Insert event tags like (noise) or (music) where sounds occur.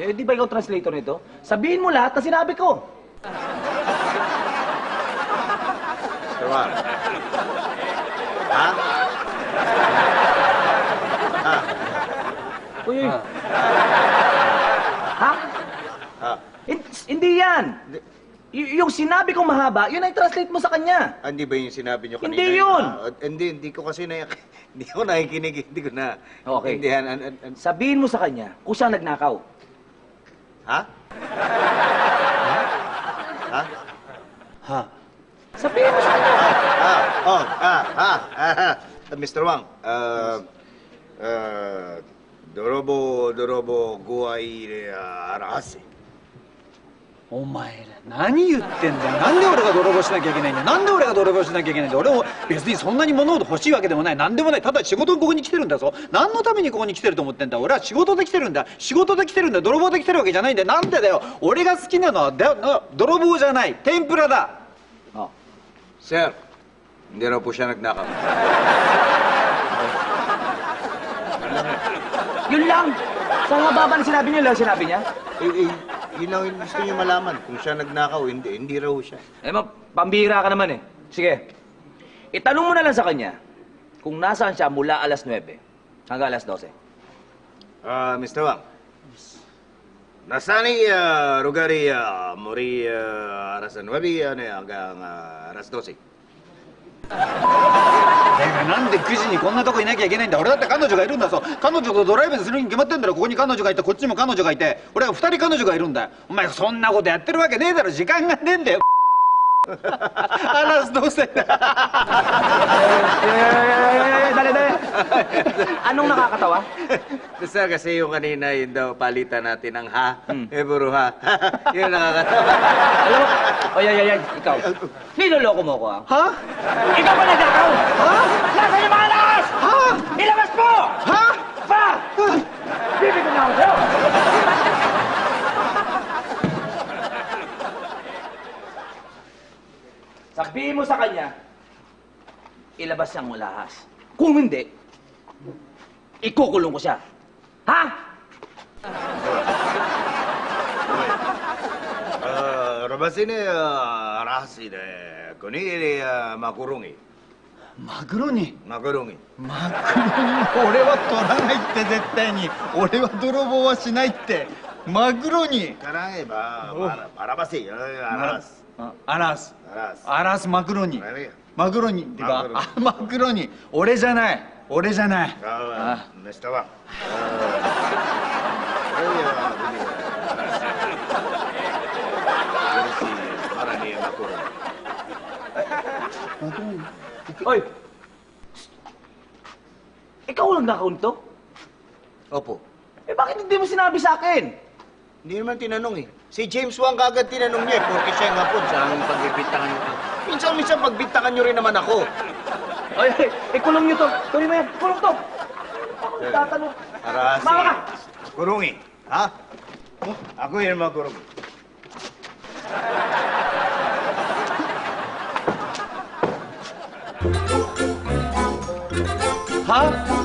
Eh, di ba ikaw translator nito? Sabihin mo lahat na sinabi ko. Mr. Wang. Ha? Ha? Uy, uy. Ha? Ha? Hin- Hindi yan. Y- yung sinabi kong mahaba, yun ay translate mo sa kanya. Ah, Hindi ba yung sinabi niyo kanina? Hindi yun. Ah, hindi, hindi ko kasi na... (laughs) Hindi ko nakikinig, hindi ko na... Okay. Hindi, an, an, an, Sabihin mo sa kanya kung siya nagnakaw. Ha? Ha? Ha? Sabihin mo sa. Ah, oh, ah, ah, ah, ah. Mr. Wang, uh, uh, dorobo, dorobo, guay, uh, arahase. お前ら何言ってんだよ。なんで俺が泥棒しなきゃいけないんだよ。なんで俺が泥棒しなきゃいけないんだよ。俺も別にそんなに物事欲しいわけでもない。何でもない。ただ仕事にここに来てるんだぞ。何のためにここに来てると思ってんだ？俺は仕事で来てるんだ。仕事で来てるんだ。泥棒で来てるわけじゃないんだよ。なんでだよ。俺が好きなのはだな泥棒じゃない。天ぷらだ。Oh. Sir, hindi raw po siya nagnakaw. Yun lang. Sa haba na sinabi niyo lang sinabi niya? Eh, eh, yun yung gusto niyo malaman. Kung siya nagnakaw, hindi, hindi raw siya. Eh, ma, pambihira ka naman eh. Sige. Itanong mo na lang sa kanya kung nasaan siya mula alas 9 hanggang alas 12. Ah, Mr. Wang. Nasani uh, rugari uh, mori uh, aras 9 ano, hanggang uh, aras 12. なんで9時にこんなとこいなきゃいけないんだ。俺だって彼女がいるんだぞ。彼女とドライブするに決まってんだろ。ここに彼女がいてこっちにも彼女がいて。俺は2人彼女がいるんだよ。お前そんなことやってるわけねえだろ。時間がねえんだよ。(laughs) あらどうせ Eh, eh, dali, dali. Anong nakakatawa? (laughs) Basta kasi yung kanina yun daw palitan natin ng ha, Hmm. eh puro ha. (laughs) yun nakakatawa. Alam mo, oy, oy, oy, oy, ikaw. Niloloko mo ko, ah. ha Ikaw ba nagkakaw? Ha? Nasaan yung mga lakas? Ha? Ilabas mo! ha Pa! Bibig ko na ako sa'yo! Sabihin mo sa kanya, ilabas siyang mulahas. Kung hindi, 一个个弄过去，啊？呃，那是呢，那是的，可尼的呀，马古龙尼。マグロにマグロにマグロに俺は取らないって絶対に。俺は泥棒はしないって。マグロにあらエバアラバセアラスアラスアラスマグロにマグロにマグロに俺じゃない。 오래잖아. 아, 아. 내스타바. Oy! Ikaw lang nakaunto? Opo. Eh bakit hindi mo sinabi sa akin? Hindi naman tinanong eh. Si James Wang kagad tinanong niya eh, porque siya nga po, saan pagbibintangan niyo? Minsan-minsan pagbintangan rin naman ako. ekonominya tuh, tulimnya burung tuh. Tata mo. Arasi. Mama ka. Gurungi. Ha? Oh, ako yun mga gurung. Ha?